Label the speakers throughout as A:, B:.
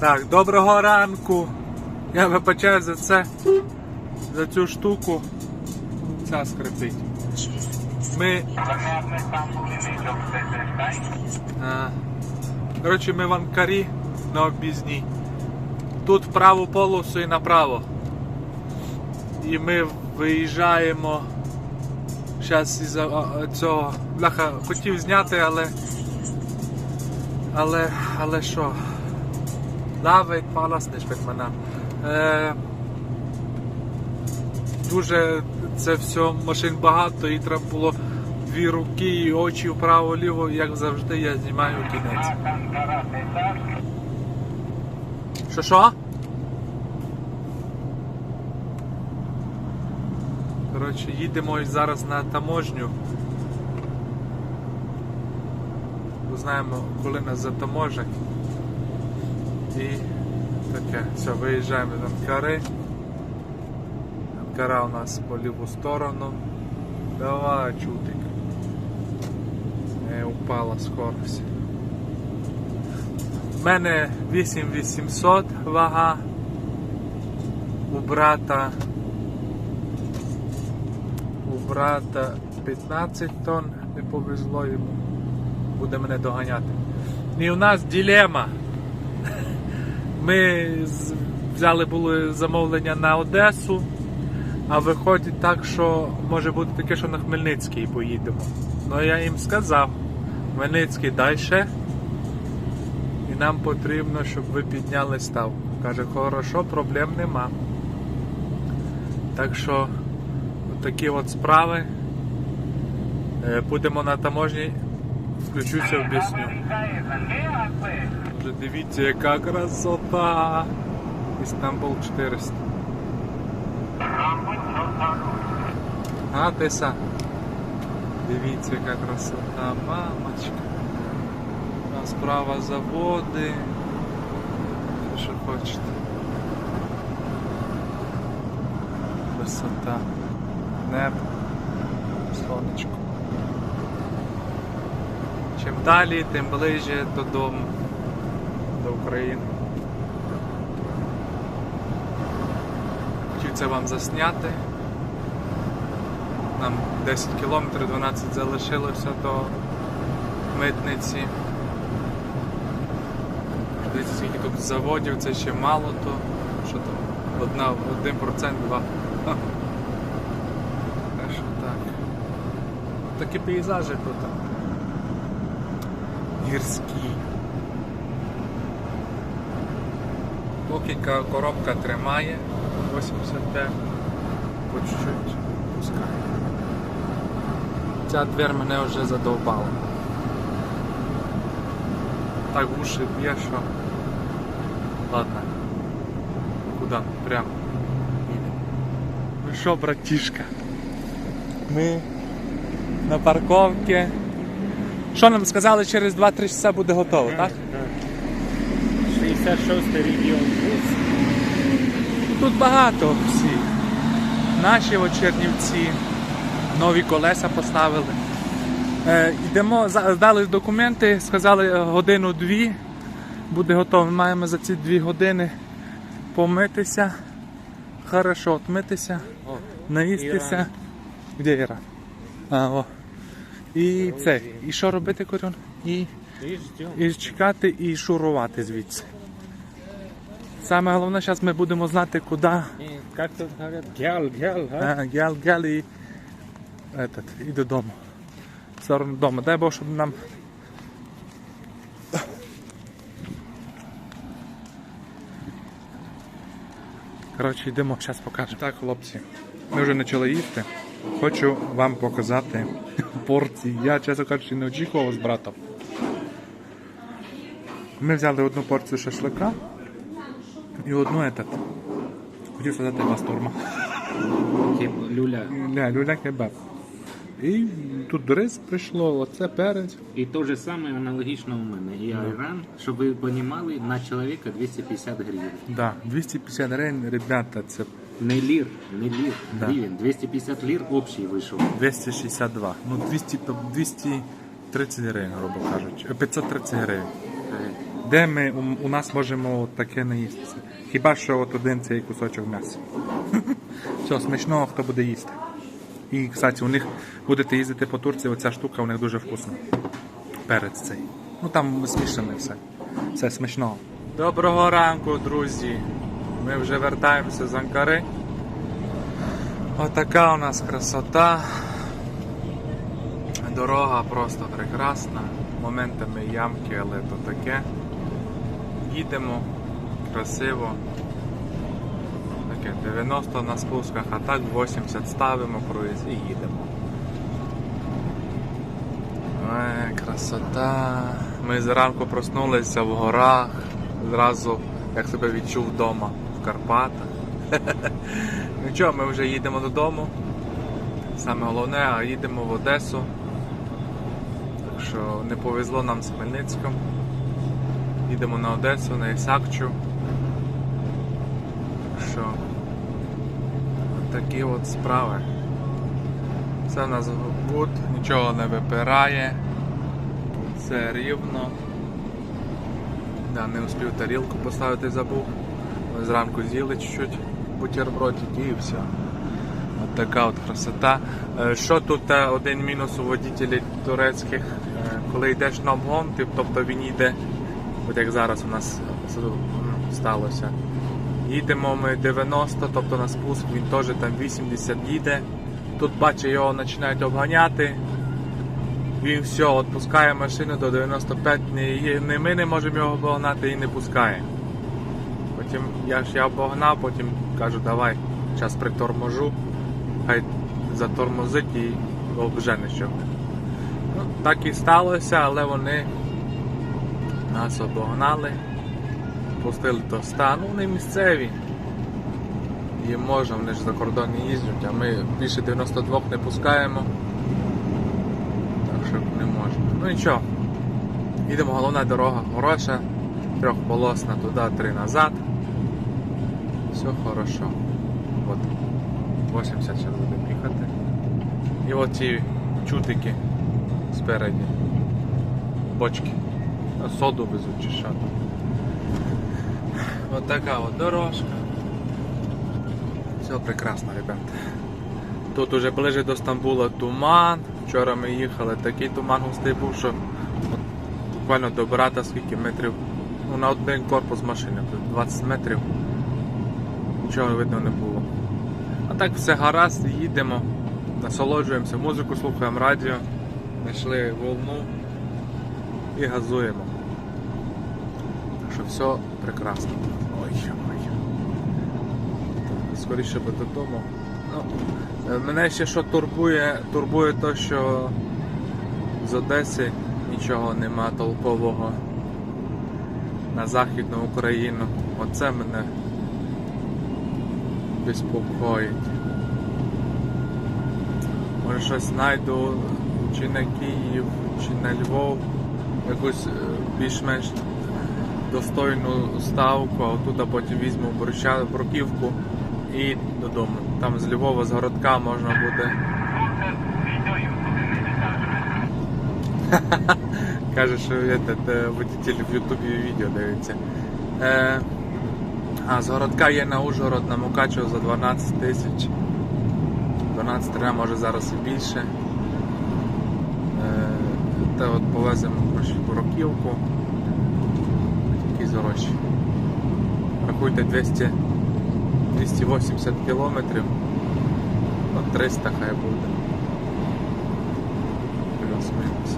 A: Так, доброго ранку. Я вибачаю за це, за цю штуку. Ця скрипить. Ми. Коротше, ми в Анкарі на об'їзній. Тут праву полосу і направо. І ми виїжджаємо. Зараз із цього. Бляха, хотів зняти, але. Але. Але що? Лавить палас не шпекмана. Е, дуже це все машин багато і треба було дві руки і очі вправо-ліво, як завжди я знімаю кінець. Що що? Коротше, їдемо зараз на таможню. Знаємо, коли нас затаможать. І таке, все, виїжджаємо з Анкари. Анкара у нас по ліву сторону. Давай, чутик. Не упала скорость. У мене 8800 вага. У брата. У брата 15 тонн, не повезло йому. Буде мене доганяти. І у нас дилема. Ми взяли було замовлення на Одесу, а виходить так, що може бути таке, що на Хмельницький поїдемо. Ну я їм сказав, Хмельницький далі. І нам потрібно, щоб ви підняли ставку. Каже, хорошо, проблем нема. Так що такі от справи. Е, Будемо на таможні, включуся, об'ясню. Вже дивіться, яка красота! Істанбул 400. А, Теса. Дивіться, яка красота, мамочка. Там справа заводи. Все, Що хочете. Красота. Небо. Сонечко. Чим далі, тим ближче додому, до України. Хотів це вам засняти. Нам 10 кілометрів 12 залишилося до митниці. Дивіться, скільки тут заводів, це ще мало, то що там, одна, один процент, два. Так що так. Такі пейзажі тут. Гірські. Покінька коробка тримає 85, по чуть-чуть пускає. Ця двір мене вже задовбала. Так уші б'є, що. Ладно. Куда? Прямо. Ну що, братішка? Ми на парковці. Що нам сказали, через 2-3 часа буде готово, так?
B: 66 регіон плюс.
A: Тут багато всіх. Наші от Чернівці, нові колеса поставили. Е, йдемо, здали документи, сказали е, годину-дві буде готово. Маємо за ці дві години помитися, хорошо отмитися,
B: О,
A: наїстися. Де Іра? А, о. І це. І що робити, Корюн? І,
B: і
A: і чекати, і шурувати звідси. Саме головне, зараз ми будемо знати, куди
B: як тут говорять, гял, га?
A: А, гел, гел і, этот, і додому. В сторону дому. Дай Бог, щоб нам. Коротше, йдемо, зараз покажемо. Так, хлопці, ми вже почали їсти. Хочу вам показати порції. Я, чесно кажучи, не очікував з братом. Ми взяли одну порцію шашлика і одну этот. Хотів сказати бастурма.
B: Люля.
A: Ля, люля кебаб. І тут рис прийшло, оце перець.
B: І те же саме аналогічно у мене. І Айран, щоб ви розуміли, на чоловіка 250 гривень.
A: Да, 250 гривень, ребята, це
B: Не лір, не лір,
A: Да.
B: гривень. 250 лір общий вийшов.
A: 262. Ну, 200, 230 гривень, грубо кажучи. Е, 530 гривень.
B: Е,
A: Де ми у, у нас можемо таке наїстися? Хіба що от один цей кусочок м'яса. Все, смачного, хто буде їсти. І, кстати, у них будете їздити по Турції, оця штука у них дуже вкусна. Перець цей. Ну там смішане все. Все смачного. Доброго ранку, друзі. Ми вже вертаємося з Анкари. Отака у нас красота. Дорога просто прекрасна. Моментами ямки, але то таке. Їдемо красиво. Таке 90 на спусках, а так 80 ставимо круїз і їдемо. Ой, красота. Ми зранку проснулися в горах, зразу як себе відчув вдома в Карпатах. Ну що, ми вже їдемо додому. Саме головне, а їдемо в Одесу. Так що не повезло нам з Хмельницьком. Їдемо на Одесу, на Ісакчу. Що такі от справи. Все в нас гуд, нічого не випирає. Все рівно. Да, не успів тарілку поставити, забув. Ми зранку з'їли чуть-чуть бутербродики і все. От така от красота. Е, Що тут е, один мінус у водітелів турецьких, Е, коли йдеш на обгон, тобто він йде, от як зараз у нас е, сталося. Їдемо ми 90, тобто на спуск він теж там 80 їде. Тут бачу, його починають обганяти. Він все, відпускає машину до 95, не, не ми не можемо його обогнати і не пускає. Потім я ж я обогнав, потім кажу, давай, зараз приторможу, хай затормозить і обжене що. Ну, так і сталося, але вони нас обогнали, пустили до стану, вони місцеві. Їм можна, вони ж за кордон не їздять, а ми більше 92 не пускаємо. Так що не можна. Ну нічого. Їдемо, головна дорога хороша, трьохполосна туди, три назад. Все хорошо. От 80 зараз будемо їхати. І от ті чутики спереді. Бочки. Соду везуть чи що. От така от дорожка. Все прекрасно, ребята. Тут уже ближе до Стамбула туман. Вчора ми їхали, такий туман густий був, що от буквально до брата скільки метрів. Ну, на один корпус машини, 20 метрів. Нічого видно не було. А так все гаразд, їдемо, насолоджуємося, музику слухаємо, радіо, знайшли волну і газуємо. Так що все прекрасно. Ой, ой. Скоріше би додому. Ну, е, мене ще що турбує, турбує те, що з Одеси нічого нема толкового на Західну Україну. Оце мене безпокоїть. Може щось знайду чи на Київ, чи на Львов, якусь е, більш-менш достойну ставку, а оттуда потім візьму бруківку і додому. Там з Львова, з городка можна буде. Каже, що этот, водитель в Ютубі відео дивиться. Е, а з городка є на Ужгород, на Мукачево за 12 тисяч. 12 треба, може зараз і більше. Е, та от повеземо гроші Буроківку. Такі гроші. Рахуйте 200, 280 кілометрів. От 300 хай буде. Плюс-мінус.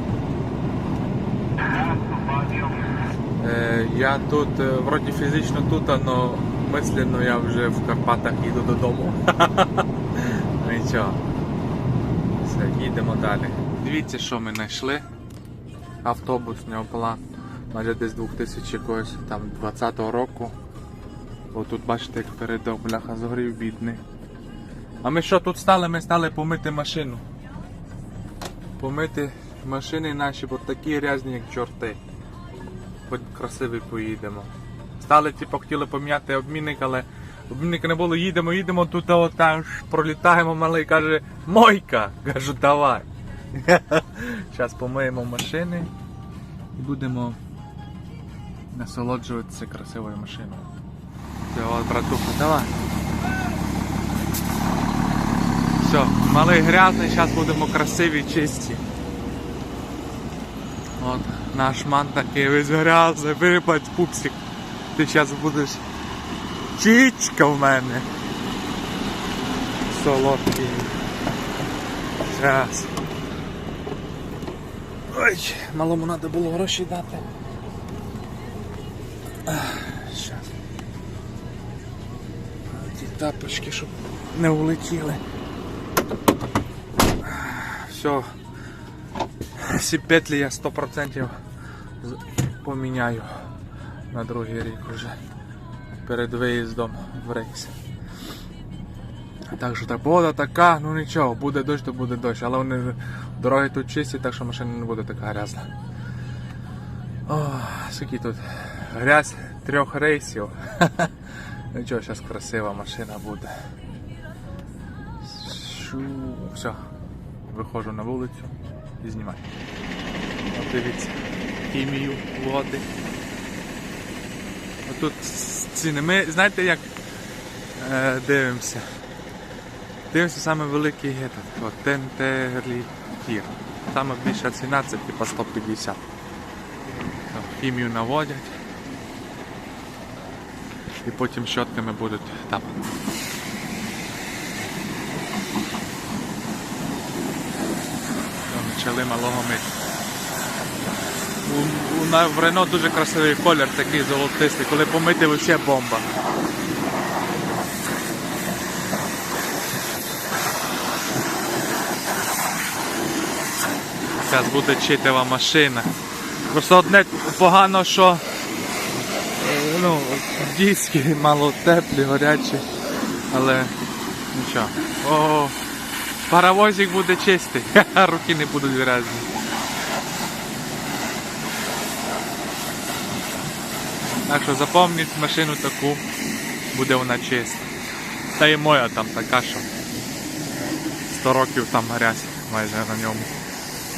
A: Е, я тут, е, вроді фізично тут, але мислено я вже в Карпатах їду додому. Нічого. Все, їдемо далі. Дивіться, що ми знайшли. Автобус Неопла. Майже десь 2000 якогось там 20-го року. О, тут бачите, як передок, бляха, згорів бідний. А ми що тут стали? Ми стали помити машину. Помити машини наші, бо такі грязні, як чорти. Хоч красивий поїдемо. Стали, типу, хотіли поміняти обмінник, але обмінника не було, їдемо, їдемо, тут от, там пролітаємо, малий каже, мойка! Кажу, давай. Зараз помиємо машини і будемо насолоджуватися красивою машиною. Все, от, братуха, давай. Все, малий грязний, зараз будемо красиві, чисті. От, наш ман такий весь грязний, випадь пупсик. Ти зараз будеш чічка в мене. Солодкий. Зараз. Ой, малому треба було гроші дати. Зараз. Ті тапочки, щоб не улетіли. Все. Всі петлі я 100% поміняю на другий рік вже перед виїздом в рейс. Так що та погода така, ну нічого, буде дощ, то буде дощ, але вони дороги тут чисті, так що машина не буде така грязна. Скільки тут грязь трьох рейсів. Нічого, зараз красива машина буде. Все, виходжу на вулицю і знімаю. От дивіться, хімію води. Отут ціни. Ми знаєте як е, дивимося? Дивимося саме великий от Тентерлітір. Саме більша ціна це типа 150. Там хімію наводять. І потім щотками будуть. Там Почали малого мити. У, у, в Рено дуже красивий колір, такий золотистий. Коли помити, взагалі бомба. Зараз буде читова машина. Просто одне погано, що е, ну, диски мало теплі, горячі, але нічого. О, паровозик буде чистий, руки не будуть грязні. Так що запомніть машину таку, буде вона чиста. Та і моя там така, що 100 років там грязь майже на ньому.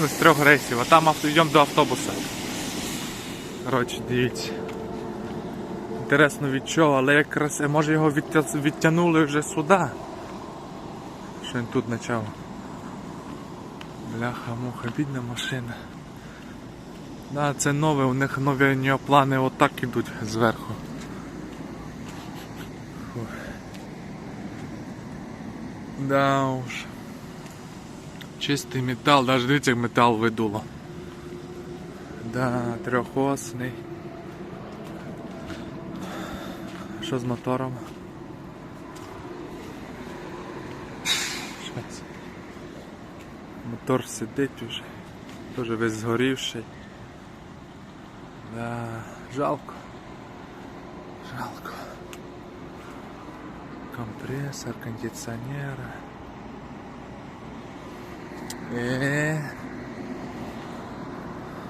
A: Ну, з трьох рейсів, а там авто, йдемо до автобуса. Коротше, дивіться. Інтересно від чого, але якраз може його відтя- відтягнули вже сюди. Що він тут почав. Бляха, муха, бідна машина. Да, це нове, у них нові неоплани отак ідуть зверху. Фух. Да уж. Чистий метал, навіть дивіться, як метал видуло. Да, трьохосний. Що з мотором? Мотор сидить уже. Тоже весь згорівший. Да, жалко. Жалко. Компрессор, кондиционера. Е.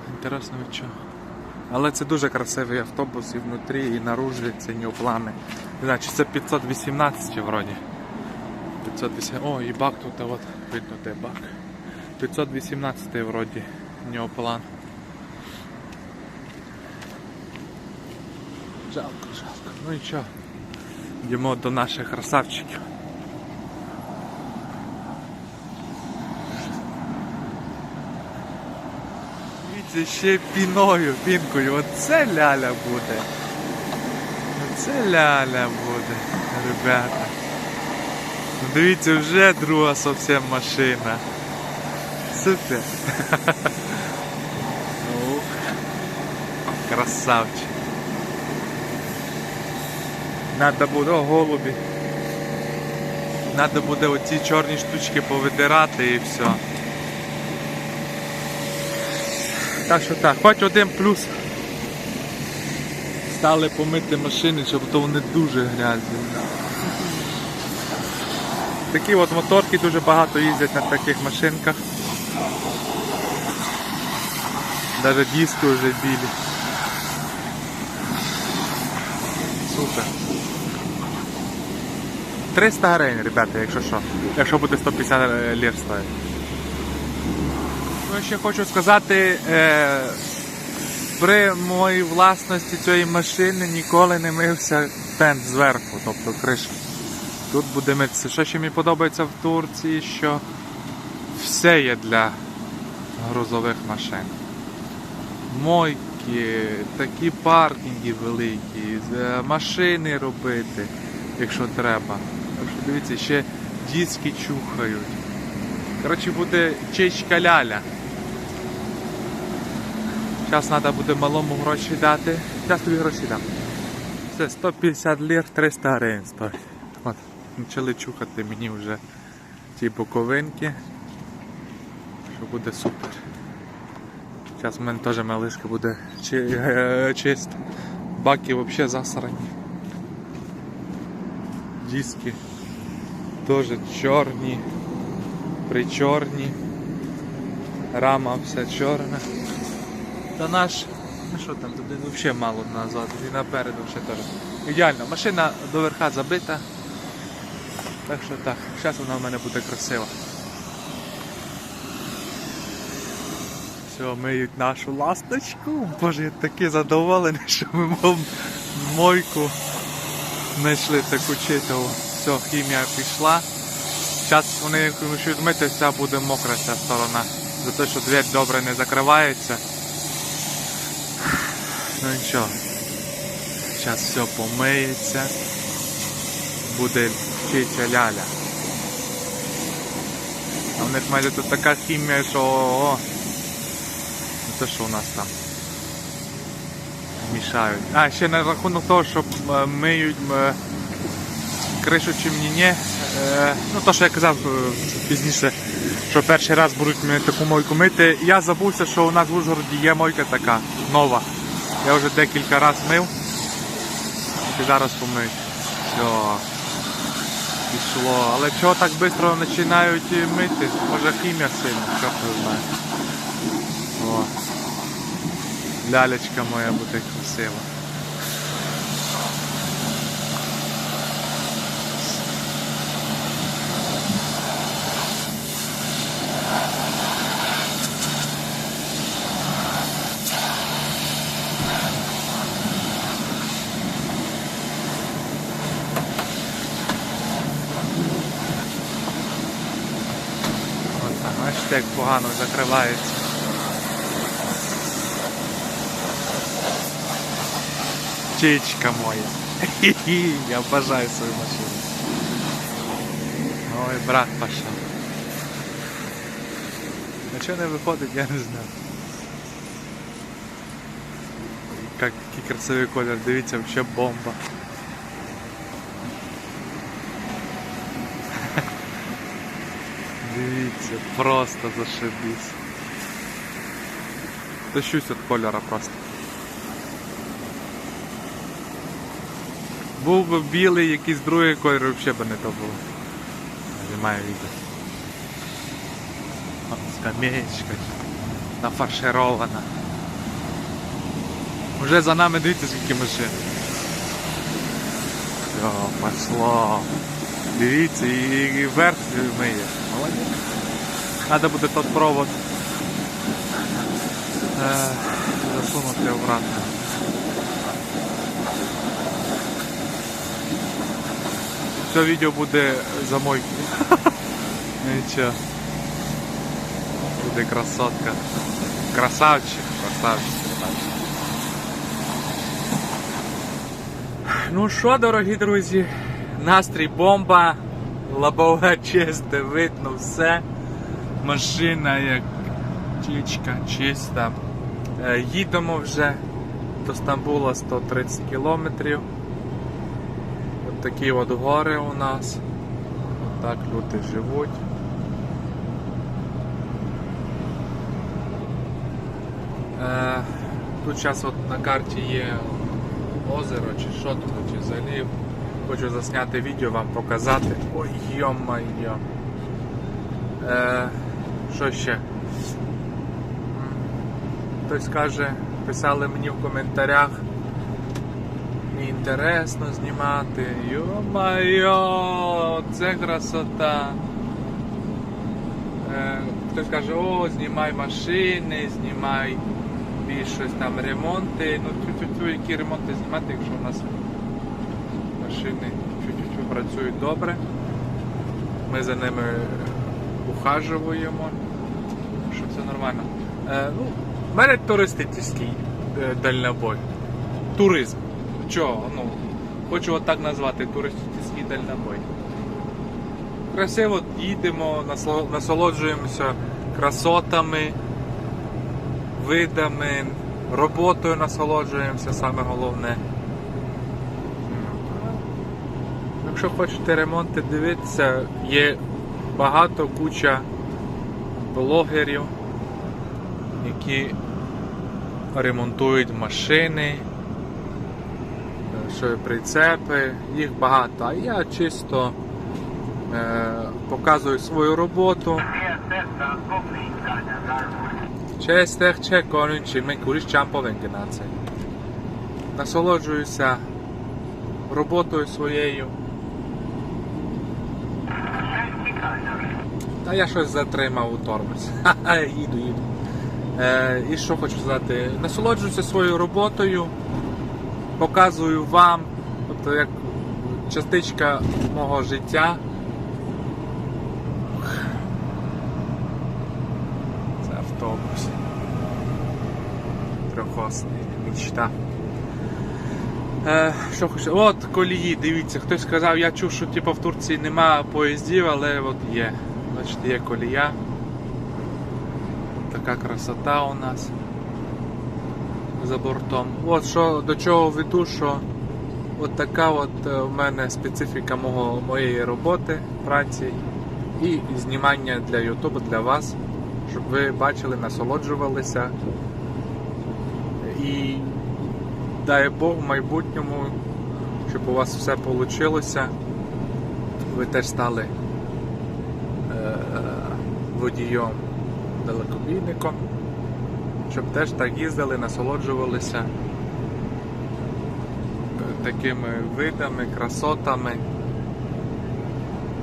A: Інтересно від чого. Але це дуже красивий автобус і внутрі, і наружі це неоплани. Чи це 518 вроді. 508. О, і бак тут, от видно де бак. 518 вроді неоплан. Жалко, жалко. Ну і чого. Йдемо до наших красавчиків. Дивіться, ще піною, пінкою. Оце ляля буде. Оце ляля буде, ребята. Ну, Дивіться, вже друга зовсім машина. Супер. Ух. Красавчик. Надо буде, о, голубі. Надо буде оці чорні штучки повидирати і все. Так що так, хоч один плюс. Стали помити машини, щоб то вони дуже грязні. Такі от моторки дуже багато їздять на таких машинках. Навіть диски вже білі. Супер. 300 гривень, ребята, якщо що. Якщо буде 150 лір стоїть. Ну, ще хочу сказати, е, при моїй власності цієї машини ніколи не мився тент зверху, тобто криша. Тут буде митися. Що ще мені подобається в Турції, що все є для грузових машин. Мойки, такі паркінги великі, машини робити, якщо треба. Так що дивіться, ще диски чухають. Коротше, буде чечка ляля. Зараз треба буде малому гроші дати. Зараз тобі гроші дам. Це 150 лір, 300 гривень стоїть. От, почали чухати мені вже ці боковинки. Що буде супер. Зараз в мене теж малишка буде чи, е, чиста. Баки взагалі засрані. Диски теж чорні, причорні. Рама вся чорна. Та наш, ну що там, туди взагалі мало назад, і напереду ще теж. Ідеально, машина до верха забита. Так що так, зараз вона в мене буде красива. Все, миють нашу ласточку. Боже, я такий задоволений, що ми мойку знайшли таку читову. Все, хімія пішла. Зараз вони почнуть мити, вся буде мокра ця сторона. За те, що двері добре не закривається. Ну нічого. Зараз все помиється. Буде вчитися ляля. А в них майже тут така хімія, що ого. Не те, що у нас там. Мішають. А, ще на рахунок того, що е, миють е, кришу чимніні. Е, ну то, що я казав пізніше, що перший раз будуть мені таку мойку мити. Я забувся, що у нас в Ужгороді є мойка така нова. Я вже декілька разів мив. І зараз помив. Все. Пішло. Але чого так швидко починають мити? Може хімія сильна, що не знає. О. Лялечка моя буде красива. От так, бачите, як погано закривається. Чичка моя. Хі-хі, Я обожаю свою машину. Ой, брат пошел. А чого не виходить, я не знаю. Как, який красивий колір, дивіться, вообще бомба. Дивіться, просто зашибісь. Тащусь від кольора просто. Був би білий, якийсь другий кольор, взагалі би не то було. Немає відео. Скамеечка нафарширована. Уже за нами дивіться скільки машин. Все, пошло. Дивіться, і верх миє. Молодець. Надо буде тот провод е, засунути обратно. Все відео буде за мойку. Нічого. Буде красотка. Красавчик, красавчик. Ну що, дорогі друзі, настрій бомба, лобове чисте, видно все. Машина як чічка, чиста. Е, Їдемо вже до Стамбула 130 кілометрів. От такі от гори у нас. Так люди живуть. Е, Тут зараз от на карті є озеро чи що тут, чи залів. Хочу засняти відео, вам показати. Ой, йо-майо. Е, що ще? Хтось каже, писали мені в коментарях. Мені інтересно знімати. Йо-майо, це красота. Е, хтось каже, о, знімай машини, знімай собі щось там ремонти. Ну, тю-тю-тю, які ремонти знімати, якщо у нас машини тю-тю-тю працюють добре. Ми за ними ухажуємо, що все нормально. Е, ну, в мене туристичний е, дальнобой. Туризм. Чого? Ну, хочу от назвати туристичний дальнобой. Красиво їдемо, насолоджуємося красотами, видами, роботою насолоджуємося, саме головне. Якщо хочете ремонти дивитися, є багато куча блогерів, які ремонтують машини, що прицепи, їх багато. А я чисто е, показую свою роботу. Честер чеконин чи ми куріш чамповенгенаце. Насолоджуюся роботою своєю. Та я щось затримав у тормоз. Їду, їду. Е, і що хочу сказати? Насолоджуюся своєю роботою, показую вам, тобто як частичка мого життя. Це автобус. Трьохосний. Мічта. Е, що хочу. От колії, дивіться, хтось сказав, я чув, що типу, в Турції нема поїздів, але от є. Бачите, є колія. Така красота у нас за бортом. От що до чого веду, що от така от е, в мене специфіка мого, моєї роботи, праці і знімання для Ютубу для вас, щоб ви бачили, насолоджувалися. І дай Бог в майбутньому, щоб у вас все вийшло. Ви теж стали водієм далекобійником, щоб теж так їздили, насолоджувалися е, такими видами, красотами.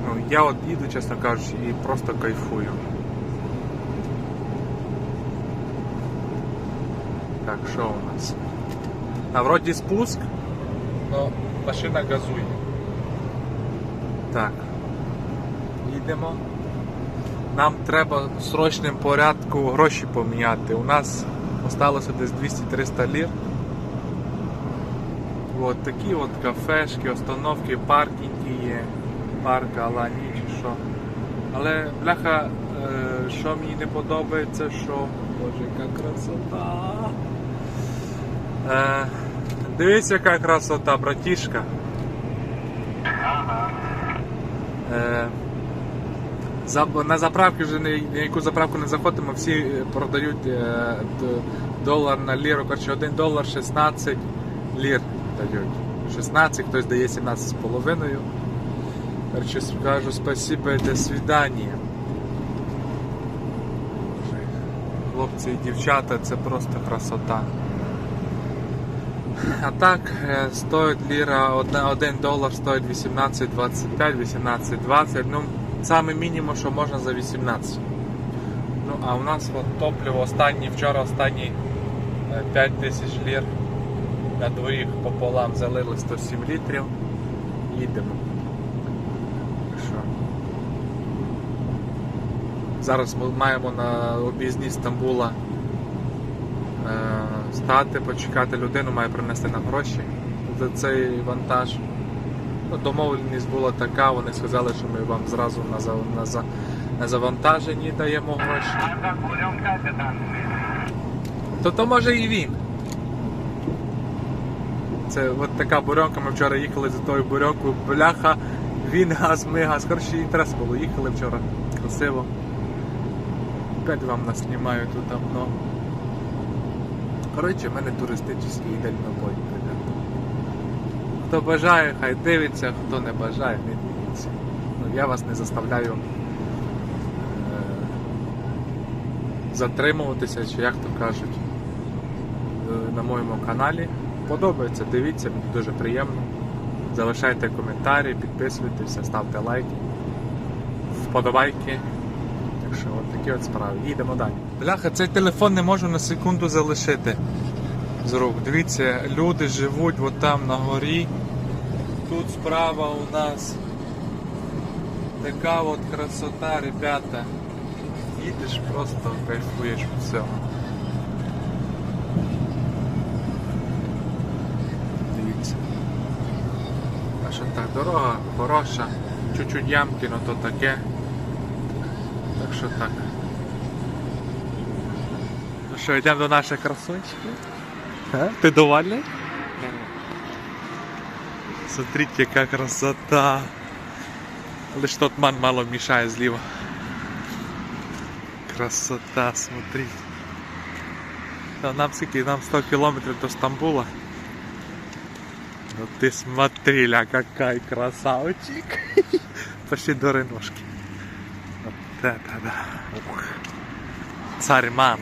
A: Ну, я от їду, чесно кажучи, і просто кайфую. Так, що у нас? А вроді спуск, але машина газує. Так. Їдемо. Нам треба срочним порядку гроші поміняти. У нас осталося десь 200-300 лір. От такі от кафешки, остановки, паркінги є. Парк Алані чи що. Але бляха, е, що мені не подобається, що. Боже, яка красота. Е, дивись, яка красота, братішка. Е, на заправки вже ні яку заправку не заходимо, всі е, продають е, долар на ліру. Коротше, 1 долар 16 лір дають. 16, хтось дає 17 з половиною. Коротше, скажу спасибо до свидання. Хлопці і дівчата, це просто красота. А так, е, стоїть ліра, 1 долар стоїть 18,25, 18,20. Ну, саме мінімум, що можна за 18. Ну, а у нас от топливо останній, вчора останній 5 тисяч лір. На двоїх пополам залили 107 літрів. Їдемо. Що? Зараз ми маємо на об'їзні Стамбула е, стати, почекати людину, має принести нам гроші за цей вантаж. Домовленість була така, вони сказали, що ми вам зразу на, за- на, за- на завантаженні даємо гроші. То то може і він. Це от така бурьонка, ми вчора їхали за тою бурьонкою, бляха, він газ, ми газ. Коротше, інтерес було, їхали вчора. Красиво. Опять вам наснімаю тут давно. Коротше, в мене туристичний день на бой. Хто бажає, хай дивиться, хто не бажає, не дивиться. Ну, я вас не заставляю е, затримуватися, чи як то кажуть, е, на моєму каналі. Подобається, дивіться, мені дуже приємно. Залишайте коментарі, підписуйтеся, ставте лайки, вподобайки. Так що от такі от справи. Їдемо далі. Бляха, цей телефон не можу на секунду залишити з рук. Дивіться, люди живуть от там на горі. Тут справа у нас така от красота, ребята. Їдеш просто кайфуєш від. Дивіться. А що так, дорога хороша, чуть-чуть ямки, ну то таке. Так що так. Ну що, йдемо до наших красунчиків? А? Ти довольний? Смотрите, яка красота. Лиш тот ман мало мішає зліва. Красота, смотрите. Та нам скільки, нам 100 кілометрів до Стамбула. Ну ты смотри, ля, какой красавчик. Пошли до Реношки. Вот это да. Ух. Царь-ман.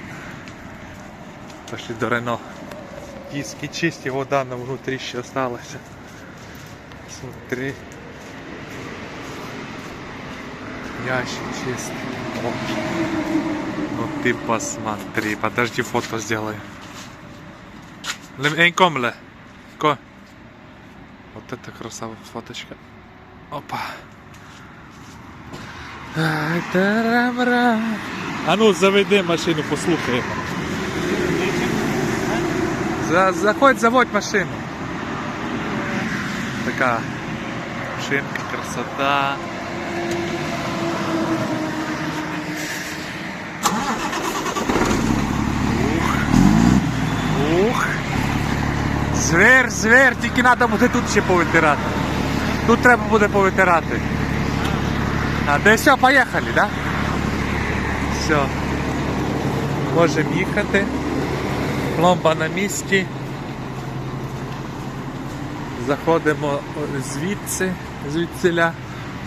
A: Пошли до Рено. Диски чисті, вода на внутрі ще осталася. Смотри. Ящик чистый. О. Ну ты посмотри. Подожди, фото сделаю. Лем- Энкомле. Ко. Вот это красавая фоточка. Опа. Ай, тарам-рам. А ну, заведи машину, послухаємо. За, заходь, заводь машину. Така машинка, красота. Ух. Ух. Звер, звер, тільки треба буде тут ще повитирати. Тут треба буде повитирати. А де все, поїхали, да? Все. Можемо їхати. Пломба на місці. Заходимо звідси, звідсиля.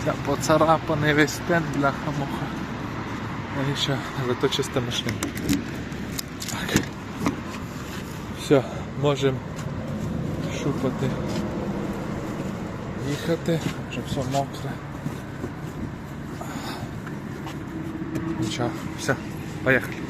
A: Ця поцарапаний весь стенд бляха-муха. Ну і що, зато чиста машина. Так. Все, можемо шукати. Їхати, вже все мокре. Нічого, все, поїхали.